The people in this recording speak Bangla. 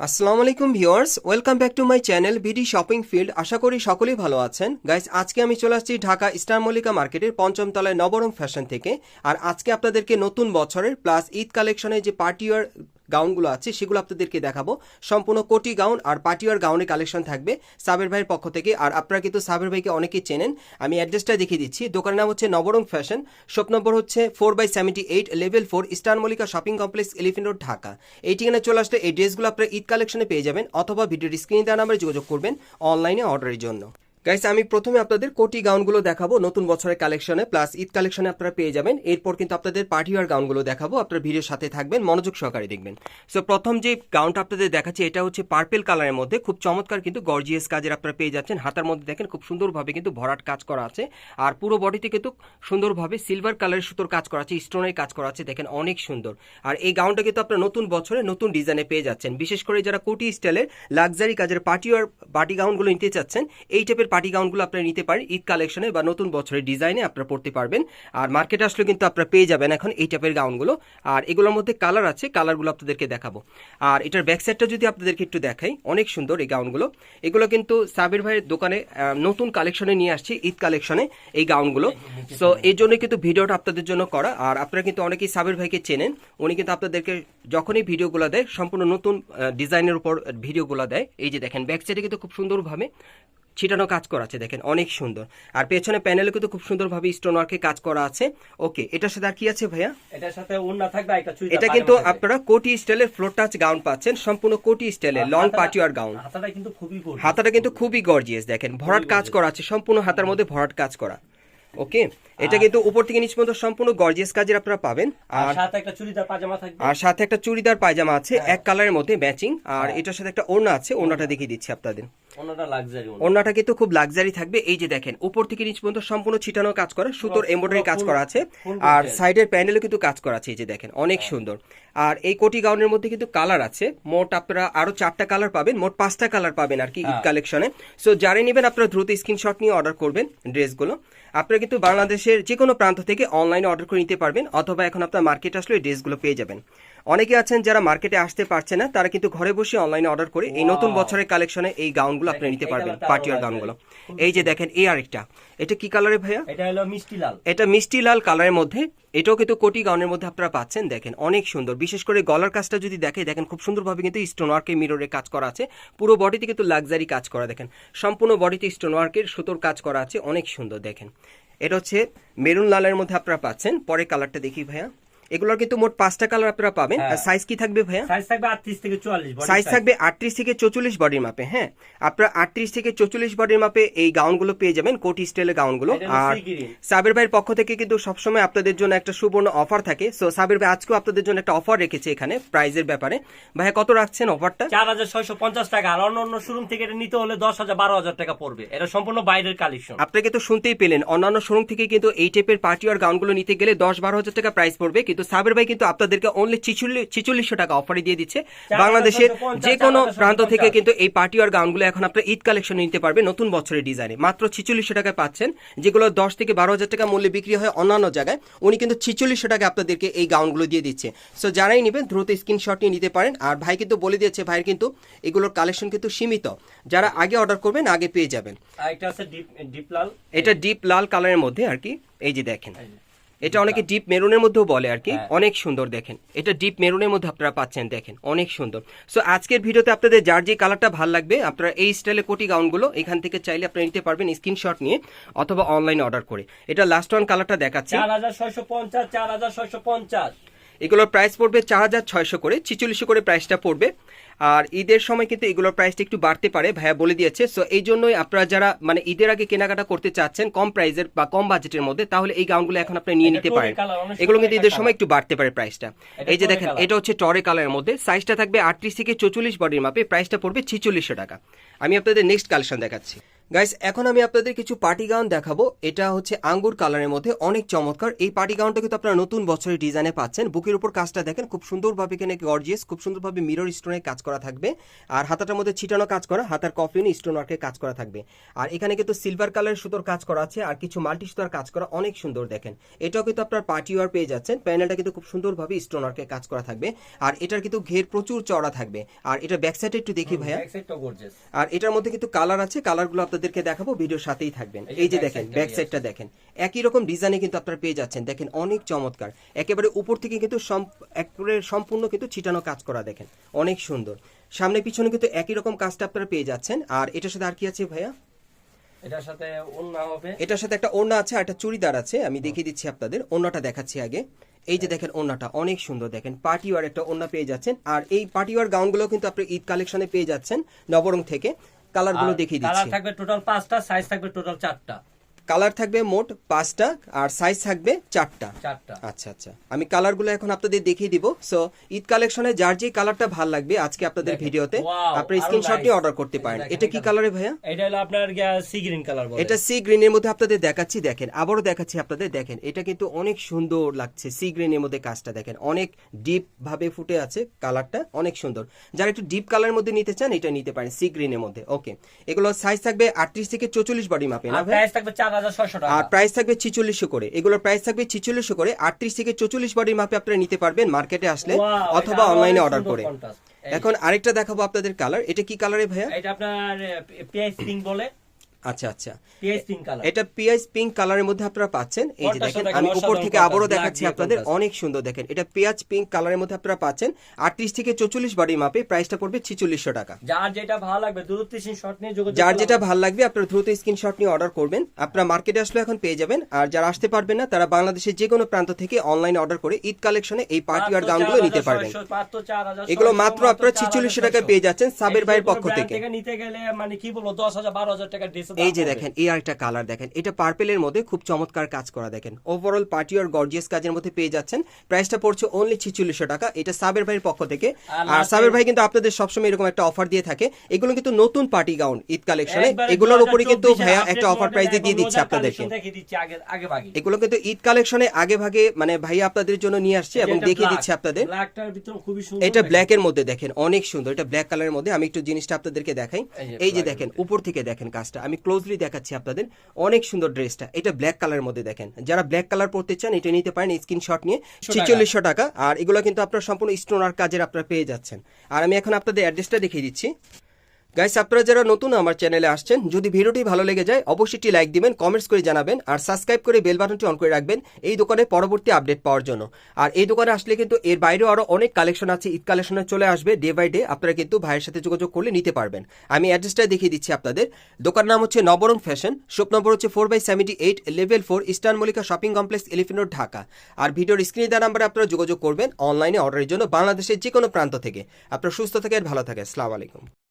আসসালামু আলাইকুম viewers, welcome back to my channel BD shopping field. আশা করি সকলেই ভালো আছেন। গাইস, আজকে আমি চলে আসছি ঢাকা স্টার মল্লিকা মার্কেটের পঞ্চম তলায় নবরম ফ্যাশন থেকে। আর আজকে আপনাদেরকে নতুন বছরের প্লাস ঈদ কালেকশনের যে পার্টিওয়ার গাউনগুলো আছে, সেগুলো আপনাদেরকে দেখাবো। সম্পূর্ণ কোটি গাউন আর পার্টিওয়ার গাউনের কালেকশন থাকবে সাবের ভাইয়ের পক্ষ থেকে। আর আপনারা কিন্তু সাবের ভাইকে অনেকেই চেনেন। আমি অ্যাড্রেসটা দেখিয়ে দিচ্ছি। দোকানের নাম হচ্ছে নবরং ফ্যাশন। শপ নম্বর হচ্ছে four by seventy eight, level four star Mallika shopping complex, elephant road, Dhaka. এই ঠিকানায় চলে আসলে এই ড্রেসগুলো আপনারা ঈদ কালেকশনে পেয়ে যাবেন অথবা ভিডিওর স্ক্রিনে দেওয়া নাম্বারে যোগাযোগ করবেন অনলাইনে অর্ডারের জন্য। গাইস আমি প্রথমে আপনাদের কোটি গাউনগুলো দেখাবো নতুন বছরের কালেকশনে প্লাস ঈদ কালেকশনে আপনারা পেয়ে যাবেন। এরপর কিন্তু আপনাদের পার্টিওয়ার গাউনগুলো দেখাবো, আপনার ভিডিওর সাথে থাকবেন, মনোযোগ সহকারে দেখবেন। সো প্রথম যে গাউনটা আপনাদের দেখাচ্ছি, এটা হচ্ছে পার্পেল কালারের মধ্যে, খুব চমৎকার কিন্তু গর্জিয়াস কাজের আপনারা পেয়ে যাচ্ছেন। হাতার মধ্যে দেখেন খুব সুন্দরভাবে কিন্তু ভরাট কাজ করা আছে, আর পুরো বডিতে কিন্তু সুন্দরভাবে সিলভার কালারের সুতোর কাজ করা আছে স্টোনের কাজ করা আছে, দেখেন অনেক সুন্দর। আর এই গাউনটা কিন্তু আপনারা নতুন বছরে নতুন ডিজাইনে পেয়ে যাচ্ছেন। বিশেষ করে যারা কোটি স্টাইলের লাক্সারি কাজের পার্টিওয়ার পার্টি গাউনগুলো নিতে চাচ্ছেন, এই টাইপের পার্টি গাউনগুলো আপনারা নিতে পারেন, ঈদ কালেকশনে বা নতুন বছরের ডিজাইনে আপনারা পড়তে পারবেন। আর মার্কেটে আসলে কিন্তু আপনারা পেয়ে যাবেন এখন এই টাইপের গাউনগুলো আর এগুলোর মধ্যে কালার আছে কালারগুলো আপনাদেরকে দেখাবো। আর এটার ব্যাক সাইডটা যদি আপনাদেরকে একটু দেখাই, অনেক সুন্দর এই গাউনগুলো এগুলো কিন্তু সাবির ভাইয়ের দোকানে নতুন কালেকশনে নিয়ে আসছি, ঈদ কালেকশনে এই গাউনগুলো সো এই জন্য কিন্তু ভিডিওটা আপনাদের জন্য করা। আর আপনারা কিন্তু অনেকেই সাবির ভাইকে চেনেন। উনি কিন্তু আপনাদেরকে যখনই ভিডিওগুলো দেয়, সম্পূর্ণ নতুন ডিজাইনের উপর ভিডিওগুলো দেয়। এই যে দেখেন ব্যাক সাইডে কিন্তু খুব সুন্দরভাবে ছিটানো কাজ করা আছে দেখেন অনেক সুন্দর। আর পেছনে প্যানেলে কিন্তু খুব সুন্দরভাবে স্টোন ওয়ার্কে কাজ করা আছে। ওকে এটার সাথে আর কি আছে ভাইয়া? এটার সাথে ওন্না থাকবে একটা চুড়ি এটা কিন্তু আপনারা কোটি স্টাইলের ফ্লোর টাচ গাউন পাচ্ছেন সম্পূর্ণ কোটি স্টাইলের লং পার্টি ওয়ার গাউন হাতাটা কিন্তু খুবই হাতাটা কিন্তু খুবই গর্জিয়াস দেখেন ভরাট কাজ করা আছে সম্পূর্ণ হাতার মধ্যে ভরাট কাজ করা। ওকে? এটা কিন্তু উপর থেকে নিচ পর্যন্ত সম্পূর্ণ গর্জিয়াস কাজের আপনারা পাবেন। আর সাথে একটা চুড়িদার পাজামা থাকবে। আর সাথে একটা চুড়িদার পায়জামা আছে হ্যাঁ। এক কালারের মধ্যে ম্যাচিং আর এটার সাথে একটা ওড়না আছে ওড়নাটা দেখিয়ে দিচ্ছি আপনাদের। অন্যটা লাক্সারি ওড়নাটা কিন্তু খুব লাক্সারি থাকবে। এই যে দেখেন উপর থেকে নিচ পর্যন্ত সম্পূর্ণ ছিটানো কাজ করা সুতোর এমব্রয়ডারি কাজ করা আছে। আর। সাইডের প্যানেলে কিন্তু কাজ করা আছে এই যে দেখেন অনেক হ্যাঁ। সুন্দর। আর এই কোটি গাউনের মধ্যে কিন্তু কালার আছে। মোট আপনারা আরও চারটা কালার পাবেন মোট পাঁচটা কালার পাবেন আর কি ঈদ হ্যাঁ। কালেকশনে সো যারা নেবেন আপনারা দ্রুত স্ক্রিনশট নিয়ে অর্ডার করবেন ড্রেসগুলো আপনারা কিন্তু বাংলাদেশের যে কোনো প্রান্ত থেকে অনলাইনে অর্ডার করে নিতে পারবেন, অথবা এখন আপনার মার্কেট আসলে ড্রেসগুলো পেয়ে যাবেন। অনেকে আছেন যারা মার্কেটে আসতে পারছে না তারা কিন্তু ঘরে বসে অনলাইনে অর্ডার করে এই নতুন বছরের কালেকশনে এই গাউনগুলো আপনি নিতে পারবেন পার্টিয়ার গাউনগুলো। এই যে দেখেন এই আরেকটা। এটা কি কালারে ভাইয়া? এটা হলো মিষ্টি লাল। এটা মিষ্টি লাল কালারের মধ্যে। এটাও কিন্তু কোটি গাউনের মধ্যে আপনারা পাচ্ছেন দেখেন অনেক সুন্দর। বিশেষ করে গলার কাজটা যদি দেখে দেখেন খুব সুন্দরভাবে কিন্তু স্টোন ওয়ার্কের মিররে কাজ করা আছে। পুরো বডিতে কিন্তু লাক্সারি কাজ করা দেখেন। সম্পূর্ণ বডিতে স্টোন ওয়ার্কের সুতোর কাজ করা আছে অনেক সুন্দর দেখেন। এটা হচ্ছে মেরুন লালের মধ্যে আপনারা পাচ্ছেন। পরে কালারটা দেখি ভাইয়া। এগুলোর কিন্তু মোট পাঁচটা কালার আপনারা পাবেন। হ্যাঁ। সাইজ কি থাকবে ভাইয়া? সাইজ থাকবে আটত্রিশ থেকে চুয়াল্লিশ body সাইজ থাকবে আটত্রিশ থেকে চৌচল্লিশ বডির মাপে হ্যাঁ। আপনারা আটত্রিশ থেকে চৌচল্লিশ বডির মাপে এই গাউনগুলো পেয়ে যাবেন কোটি স্টাইলের গাউনগুলো আর সাবির ভাইয়ের পক্ষ থেকে কিন্তু সবসময় আপনাদের জন্য একটা সুবর্ণ অফার থাকে। সো সাবির ভাই আজকেও আপনাদের জন্য একটা অফার রেখেছে এখানে প্রাইজের ব্যাপারে। ভাইয়া কত রাখছেন অফারটা চার হাজার ছয়শো পঞ্চাশ টাকা। আর অন্য অন্য শোরুম থেকে এটা নিতে হলে দশ হাজার বারো হাজার টাকা পড়বে। এটা সম্পূর্ণ বাইরের কালেকশন আপনাকে তো শুনতেই পেলেন অন্যান্য শোরুম থেকে কিন্তু এই টাইপের পার্টি আর গাউনগুলো নিতে গেলে দশ বারো হাজার টাকা প্রাইস পড়বে। কিন্তু সাবির ভাই কিন্তু আপনাদেরকে অনলি ছিচল্লিশশো টাকা অফারে দিয়ে দিচ্ছে। বাংলাদেশের যে কোনো প্রান্ত থেকে কিন্তু এই পার্টি আর গাউনগুলো এখন আপনার ঈদ কালেকশন নিতে পারবে নতুন বছরের ডিজাইনে মাত্র ছিচল্লিশশো টাকায় পাচ্ছেন যেগুলো দশ থেকে বারো হাজার টাকা মূল্যে বিক্রি হয় অন্যান্য জায়গায় উনি কিন্তু ছিচল্লিশশো টাকা আপনাদেরকে এই গাউনগুলো দিয়ে দিচ্ছে। সো যারাই নেবেন দ্রুত স্ক্রিনশট নিয়ে নিতে পারেন। আর ভাই কিন্তু বলে দিয়েছে ভাইয়ের কিন্তু এগুলোর কালেকশন কিন্তু সীমিত। যারা আগে অর্ডার করবেন আগে পেয়ে যাবেন। এটা ডিপ লাল। এটা ডিপ লাল কালারের মধ্যে আর কি। এই যে দেখেন। এটা অনেকে ডিপ মেরুনের মধ্যেও বলে আর কি। হ্যাঁ। অনেক সুন্দর দেখেন। এটা ডিপ মেরুনের মধ্যে আপনারা পাচ্ছেন দেখেন। অনেক সুন্দর। সো আজকের ভিডিওতে আপনাদের যার যে কালারটা ভালো লাগবে আপনারা এই স্টাইলে কোটি গাউনগুলো এখান থেকে চাইলে আপনারা নিতে পারবেন স্ক্রিনশট নিয়ে অথবা অনলাইন অর্ডার করে। এটা লাস্ট ওয়ান কালারটা দেখাচ্ছে। চার হাজার ছয়শো পঞ্চাশ চার হাজার ছয়শো পঞ্চাশ। এগুলোর প্রাইস পড়বে চার হাজার ছয়শো করে ছিচল্লিশশো করে প্রাইসটা পড়বে। আর ঈদের সময় কিন্তু এগুলোর প্রাইসটা একটু বাড়তে পারে ভাইয়া বলে দিয়েছে। সো এই জন্যই আপনারা যারা মানে ঈদের আগে কেনাকাটা করতে চাচ্ছেন কম প্রাইসের বা কম বাজেটের মধ্যে তাহলে এই গাউনগুলো এখন আপনি নিয়ে নিতে পারেন। এগুলো কিন্তু ঈদের সময় একটু বাড়তে পারে প্রাইসটা এই যে দেখেন এটা হচ্ছে টরে কালারের মধ্যে সাইজটা থাকবে আটত্রিশ থেকে চৌচল্লিশ বডির মাপে প্রাইসটা পড়বে ছিচল্লিশশো টাকা। আমি আপনাদের নেক্সট কালেকশন দেখাচ্ছি। গাইস এখন আমি আপনাদের কিছু পার্টি গাউন দেখাবো। এটা হচ্ছে আঙ্গুর কালারের মধ্যে অনেক চমৎকার। এই পার্টি গাউনটা কিন্তু আপনারা নতুন বছরের ডিজাইনে পাচ্ছেন। বুকের উপর কাজটা দেখেন খুব সুন্দরভাবে এখানে গর্জিয়াস খুব সুন্দরভাবে মিরর স্টোনের কাজ করা থাকবে। আর হাতাটার মধ্যে ছিটানো কাজ করা হাতার কফলিন স্টোন ওয়ার্কের কাজ করা থাকবে। আর এখানে কিন্তু সিলভার কালারের সুতোর কাজ করা আছে আর কিছু মাল্টি সুতোর কাজ করা অনেক সুন্দর দেখেন। এটাও কিন্তু আপনার পার্টি ওয়ার পেয়ে যাচ্ছেন। প্যানেলটা কিন্তু খুব সুন্দরভাবে স্টোন ওয়ার্কের কাজ করা থাকবে। আর এটার কিন্তু ঘের প্রচুর চড়া থাকবে। আর এটা ব্যাক সাইডে একটু দেখি ভাইয়া। আর এটার মধ্যে কিন্তু কালার আছে। কালারগুলো আপনাদেরকে দেখাবো ভিডিওর সাথেই থাকবেন। এই যে দেখেন ব্যাক সাইডটা দেখেন। একই রকম ডিজাইনে কিন্তু আপনারা পেয়ে যাচ্ছেন। দেখেন অনেক চমৎকার। একেবারে উপর থেকে কিন্তু একেবারে সম্পূর্ণ কিন্তু ছিটানো কাজ করা দেখেন। অনেক সুন্দর। সামনে পিছনে কিন্তু একই রকম কাজটা আপনারা পেয়ে যাচ্ছেন। আর এটার সাথে আর কি আছে ভাইয়া? এটার সাথে ওড়না হবে। এটার সাথে একটা ওড়না আছে আর একটা চুড়িদার আছে। আমি দেখিয়ে দিচ্ছি আপনাদের। ওড়নাটা দেখাচ্ছি আগে। এই যে দেখেন ওড়নাটা অনেক সুন্দর দেখেন। পার্টি ওয়ার একটা ওড়না পেয়ে যাচ্ছেন। আর এই পার্টি ওয়ার গাউনগুলো কিন্তু আপনি ঈদ কালেকশনে পেয়ে যাচ্ছেন নবরং থেকে। কালারগুলো দেখিয়ে দিচ্ছি। কালার থাকবে টোটাল পাঁচটা সাইজ থাকবে টোটাল চারটা। কালার থাকবে মোট পাঁচটা আর সাইজ থাকবে চারটা। আচ্ছা আচ্ছা। আমি কালারগুলো এখন আপনাদের দেখিয়ে দিব। সো ঈদ কালেকশনে যার যে কালারটা ভালো লাগবে আজকে আপনাদের ভিডিওতে আপনি আরও স্ক্রিনশট nice। অর্ডার করতে পারেন। এটা কি কালারে ভাইয়া? এটা হলো আপনার সি গ্রিন কালার বলে। এটা সি গ্রিনের মধ্যে আপনাদের দেখাচ্ছি দেখেন। আবারও দেখাচ্ছি আপনাদের দেখেন। এটা কিন্তু অনেক সুন্দর লাগছে সি গ্রিন এর মধ্যে কাজটা দেখেন। অনেক ডিপ ভাবে ফুটে আছে কালারটা অনেক সুন্দর। যারা একটু ডিপ কালারের মধ্যে নিতে চান এটা নিতে পারেন সি গ্রিন এর মধ্যে। ওকে এগুলো সাইজ থাকবে আটত্রিশ থেকে চৌচল্লিশ বডি মাপে না প্রাইস থাকবে চার হাজার ছয়শো টাকা। আর প্রাইস থাকবে ছিচল্লিশশো করে। এগুলোর প্রাইস থাকবে ছিচল্লিশশো করে। আটত্রিশ থেকে চল্লিশ বডির মাপে আপনারা নিতে পারবেন মার্কেটে আসলে অথবা অনলাইনে অর্ডার করে। এখন আরেকটা দেখাবো আপনাদের কালার এটা কি কালারে ভাইয়া? এটা আপনার পিআইস পিঙ্ক বলে। আচ্ছা আচ্ছা। পিআইস পিঙ্ক কালার এটা পিআইস পিঙ্ক কালারের মধ্যে আপনারা পাচ্ছেন। এই যে দেখেন আমি উপর থেকে আবারও দেখাচ্ছি আপনাদের। অনেক সুন্দর দেখেন। এটা পেঁয়াজ পিঙ্ক কালারের মধ্যে আপনারা পাচ্ছেন। আটত্রিশ থেকে চৌচল্লিশ বডি মাপে প্রাইসটা পড়বে ছিচল্লিশশো টাকা। যার যেটা ভালো লাগবে দূরত্ব শর্ট নিয়ে যার যেটা ভালো লাগবে আপনারা দ্রুত স্ক্রিনশট নিয়ে অর্ডার করবেন। আপনারা মার্কেটে আসলে এখন পেয়ে যাবেন। আর যারা আসতে পারবেন না তারা বাংলাদেশের যে কোনো প্রান্ত থেকে অনলাইনে অর্ডার করে ঈদ কালেকশনে এই পার্টি মাত্র গাউনগুলো নিতে পারবেন। এগুলো মাত্র আপনারা 4,600 ছিচল্লিশশো টাকায় পেয়ে যাচ্ছেন সাবের ভাইয়ের পক্ষ থেকে। নিতে গেলে মানে কি বলব দশ হাজার বারো হাজার টাকা এই যে দেখেন এই আরেকটা কালার দেখেন এটা পার্পেলের মধ্যে খুব চমৎকার কাজ করা দেখেন। ওভারঅল পার্টি আর গর্জিয়াস কাজের মধ্যে পেয়ে যাচ্ছেন। প্রাইসটা পড়ছে অনলি ছিচল্লিশশো টাকা এটা সাবের ভাইয়ের পক্ষ থেকে। আর সাবের ভাই কিন্তু আপনাদের সবসময় এরকম একটা অফার দিয়ে থাকে। এগুলো কিন্তু নতুন পার্টি গাউন ঈদ কালেকশনে এগুলোর উপরে কিন্তু ভাইয়া একটা অফার প্রাইসে দিয়ে দিচ্ছে আপনাদেরকে। এগুলো কিন্তু ঈদ কালেকশনে আগে ভাগে মানে ভাইয়া আপনাদের জন্য নিয়ে আসছে এবং দেখিয়ে দিচ্ছে আপনাদের। ব্ল্যাকটার ভিতরে খুবই সুন্দর এটা। ব্ল্যাক এর মধ্যে দেখেন অনেক সুন্দর। এটা ব্ল্যাক কালারের মধ্যে আমি একটু জিনিসটা আপনাদেরকে দেখাই। এই যে দেখেন উপর থেকে দেখেন কাজটা। আমি ক্লোজলি দেখাচ্ছি আপনাদের অনেক সুন্দর ড্রেসটা এটা ব্ল্যাক কালার মধ্যে দেখেন। যারা ব্ল্যাক কালার পড়তে চান এটা নিতে পারেন স্ক্রিনশট নিয়ে। ছেচল্লিশশো টাকা। আর এগুলো কিন্তু আপনার সম্পূর্ণ স্টোন আর কাজের আপনারা পেয়ে যাচ্ছেন। আর আমি এখন আপনাদের অ্যাড্রেসটা দেখিয়ে দিচ্ছি। গাইস আপনারা যারা নতুন আমার চ্যানেলে আসছেন, যদি ভিডিওটি ভালো লেগে যায়, অবশ্যই লাইক দিবেন কমেন্টস করে জানাবেন, আর সাবস্ক্রাইব করে বেল বাটনটি অন করে রাখবেন এই দোকানে পরবর্তী আপডেট পাওয়ার জন্য। আর এই দোকানে আসলে কিন্তু এর বাইরেও আরও অনেক কালেকশন আছে, ঈদ কালেকশনে চলে আসবে ডে বাই ডে আপনারা কিন্তু ভাইয়ের সাথে যোগাযোগ করলে নিতে পারবেন। আমি অ্যাড্রেসটা দেখিয়ে দিচ্ছি আপনাদের। দোকান নাম হচ্ছে নবরং ফ্যাশন শপ নম্বর হচ্ছে four by seventy eight level four eastern Mallika shopping complex elephant road Dhaka. আর ভিডিওর স্ক্রিনে দেওয়া নাম্বারে আপনারা যোগাযোগ করবেন অনলাইনে অর্ডারের জন্য বাংলাদেশের যে কোনো প্রান্ত থেকে। আপনারা সুস্থ থাকেন, ভালো থাকেন, আসসালামু আলাইকুম।